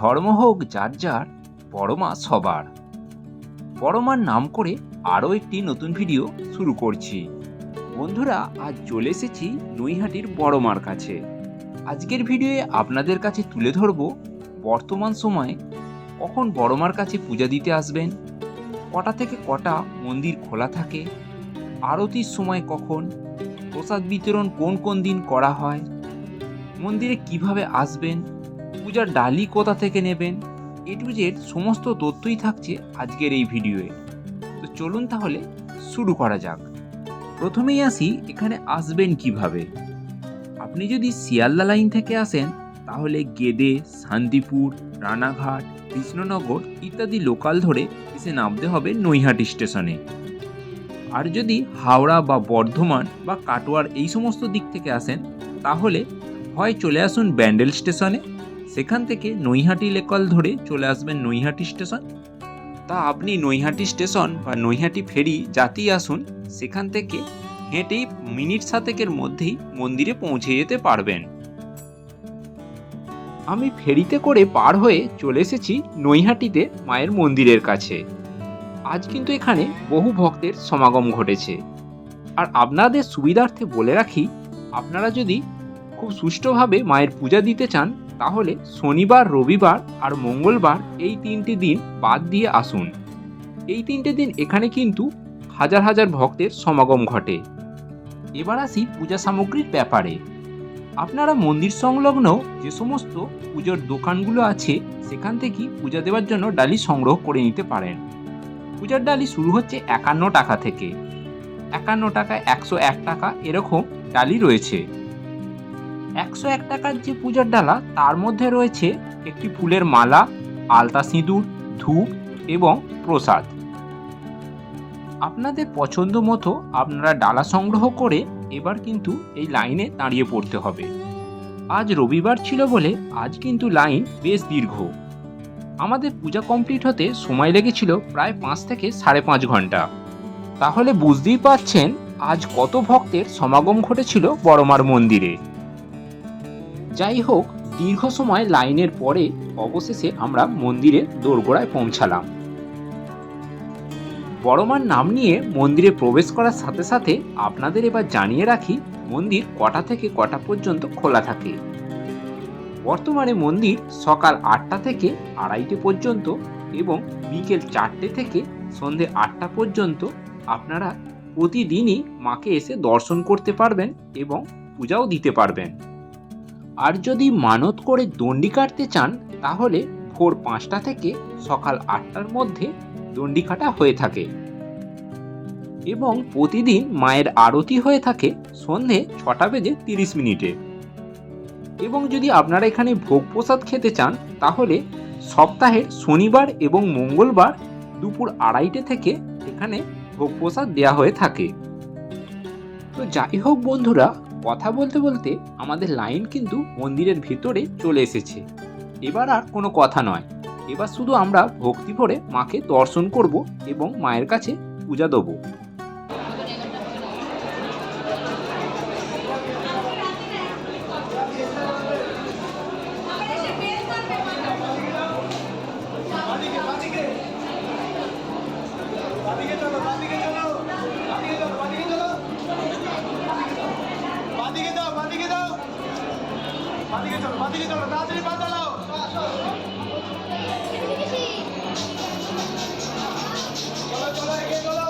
ধর্ম হোক, যার যার বড়মা সবার। বড়মার নাম করে আরও একটি নতুন ভিডিও শুরু করছি। বন্ধুরা, আজ চলে এসেছি নৈহাটির বড়মার কাছে। আজকের ভিডিওয়ে আপনাদের কাছে তুলে ধরব, বর্তমান সময়ে কখন বড়মার কাছে পূজা দিতে আসবেন, কটা থেকে কটা মন্দির খোলা থাকে, আরতির সময় কখন, প্রসাদ বিতরণ কোন কোন দিন করা হয়, মন্দিরে কীভাবে আসবেন পূজার ডালি কোথা থেকে নেবেন? এ টু জেড সমস্ত তথ্যই থাকছে আজকের এই ভিডিওয়ে। তো চলুন তাহলে শুরু করা যাক। প্রথমেই আসি এখানে আসবেন কীভাবে। আপনি যদি শিয়ালদা লাইন থেকে আসেন, তাহলে গেদে, শান্তিপুর, রানাঘাট, কৃষ্ণনগর ইত্যাদি লোকাল ধরে এসে নামতে হবে নৈহাটি স্টেশনে। আর যদি হাওড়া বা বর্ধমান বা কাটোয়ার এই সমস্ত দিক থেকে আসেন, তাহলে হয় চলে আসুন ব্যান্ডেল স্টেশনে। সেখান থেকে নৈহাটি লোকাল ধরে চলে আসবেন নৈহাটি স্টেশন। তা আপনি নৈহাটি স্টেশন বা নৈহাটি ফেরি যাতেই আসুন, সেখান থেকে হেঁটেই মিনিট সাতেকের মধ্যেই মন্দিরে পৌঁছে যেতে পারবেন। আমি ফেরিতে করে পার হয়ে চলে এসেছি নৈহাটিতে মায়ের মন্দিরের কাছে। আজ কিন্তু এখানে বহু ভক্তের সমাগম ঘটেছে। আর আপনাদের সুবিধার্থে বলে রাখি, আপনারা যদি খুব সুষ্ঠুভাবে মায়ের পূজা দিতে চান তাহলে শনিবার, রবিবার আর মঙ্গলবার এই তিনটি দিন বাদ দিয়ে আসুন। এই তিনটে দিন এখানে কিন্তু হাজার হাজার ভক্তের সমাগম ঘটে। এবার আসি পূজা সামগ্রীর ব্যাপারে। আপনারা মন্দির সংলগ্ন যে সমস্ত পুজোর দোকানগুলো আছে, সেখান থেকেই পূজা দেওয়ার জন্য ডালি সংগ্রহ করে নিতে পারেন। পূজার ডালি শুরু হচ্ছে একান্ন টাকা থেকে। একান্ন টাকা একশো এক টাকা এরকম ডালি রয়েছে। একশো এক টাকার যে পূজার ডালা, তার মধ্যে রয়েছে একটি ফুলের মালা, আলতা সিঁদুর, ধূপ এবং প্রসাদ। আপনাদের পছন্দ মতো আপনারা ডালা সংগ্রহ করে এবার কিন্তু এই লাইনে দাঁড়িয়ে পড়তে হবে। আজ রবিবার ছিল বলে আজ কিন্তু লাইন বেশ দীর্ঘ। আমাদের পূজা কমপ্লিট হতে সময় লেগেছিল প্রায় পাঁচ থেকে সাড়ে পাঁচ ঘণ্টা। তাহলে বুঝতেই পারছেন, আজ কত ভক্তের সমাগম ঘটেছিল বড়মার মন্দিরে। যাই হোক, দীর্ঘ সময় লাইনের পরে অবশেষে আমরা মন্দিরের দোরগোড়ায় পৌঁছালাম। বড়মার নাম নিয়ে মন্দিরে প্রবেশ করার সাথে সাথে আপনাদের এবার জানিয়ে রাখি, মন্দির কটা থেকে কটা পর্যন্ত খোলা থাকে। বর্তমানে মন্দির সকাল আটটা থেকে আড়াইটে পর্যন্ত এবং বিকেল চারটে থেকে সন্ধে আটটা পর্যন্ত আপনারা প্রতিদিনই মাকে এসে দর্শন করতে পারবেন এবং পূজাও দিতে পারবেন। আর যদি মানত করে দণ্ডি কাটতে চান, তাহলে ভোর পাঁচটা থেকে সকাল আটটার মধ্যে দণ্ডি কাটা হয়ে থাকে। এবং প্রতিদিন মায়ের আরতি হয়ে থাকে সন্ধে ছটা বেজে তিরিশ মিনিটে। এবং যদি আপনারা এখানে ভোগ প্রসাদ খেতে চান, তাহলে সপ্তাহের শনিবার এবং মঙ্গলবার দুপুর আড়াইটে থেকে এখানে ভোগ প্রসাদ দেওয়া হয়ে থাকে। তো যাই হোক বন্ধুরা কথা বলতে বলতে আমাদের লাইন কিন্তু মন্দিরের ভেতরে চলে এসেছে। এবার আর কোনো কথা নয়। এবার শুধু আমরা ভক্তি ভরে মাকে দর্শন করব এবং মায়ের কাছে পূজা দেবো। বাদিকে বাদিকে চলো বাদিকে চলো তাড়াতাড়ি পা চালাও চলো চলো এগিয়ে চলো।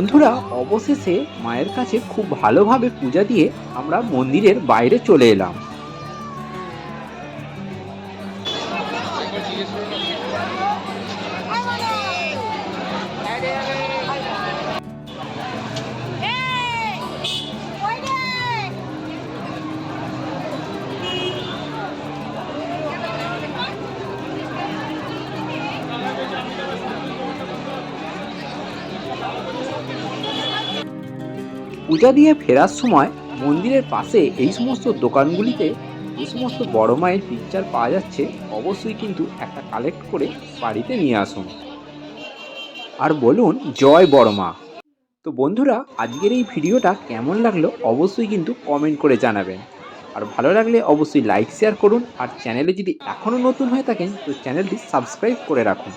বন্ধুরা অবশেষে মায়ের কাছে খুব ভালোভাবে পূজা দিয়ে আমরা মন্দিরের বাইরে চলে এলাম! পূজা দিয়ে ফেরার সময় মন্দিরের পাশে এই সমস্ত দোকানগুলিতে যে সমস্ত বড় মায়ের পিকচার পাওয়া যাচ্ছে, অবশ্যই কিন্তু একটা কালেক্ট করে বাড়িতে নিয়ে আসুন। আর বলুন, জয় বড় মা। তো বন্ধুরা, আজকের এই ভিডিওটা কেমন লাগল অবশ্যই কিন্তু কমেন্ট করে জানাবেন। আর ভালো লাগলে অবশ্যই লাইক শেয়ার করুন। আর চ্যানেলে যদি এখনও নতুন হয়ে থাকেন, তো চ্যানেলটি সাবস্ক্রাইব করে রাখুন।